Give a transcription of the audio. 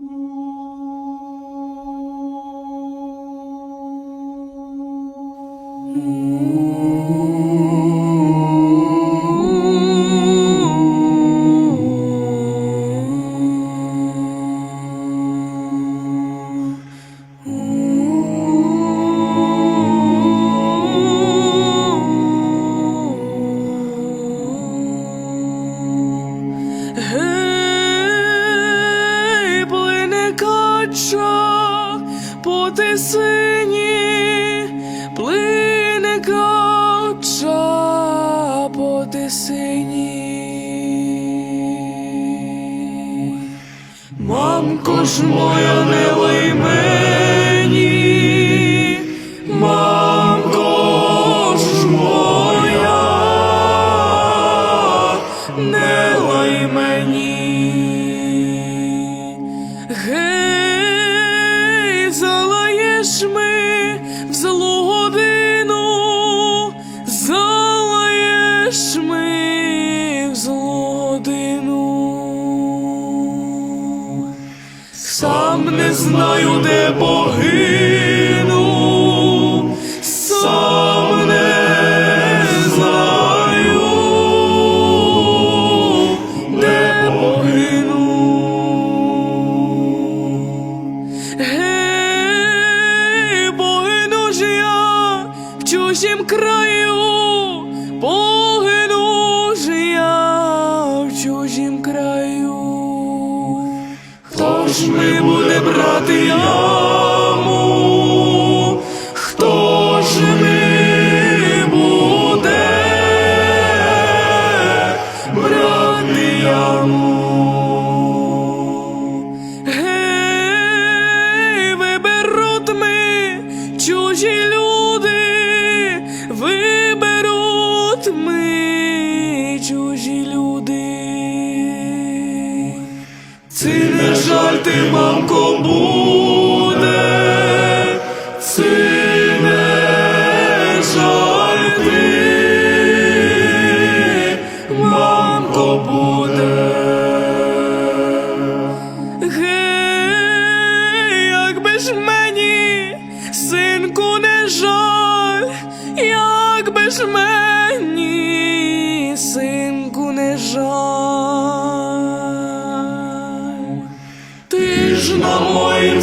Гей, по тисині, плине кача поти сині. Мамко ж моя не лий Сам не знаю, де погину, сам не знаю, де погину. Гей, погину ж я в чужім краю, погину ж я в чужім ж ми буде брати яму? Хто ж ми буде брати яму? Виберуть ми чужі люди, виберуть чужі люди. Це не жаль ти, мамко, буде, це не жаль ти, мамко, буде. Гей, якби ж мені, синку, не жаль, якби ж мені, синку, не жаль. Ти ж на моїм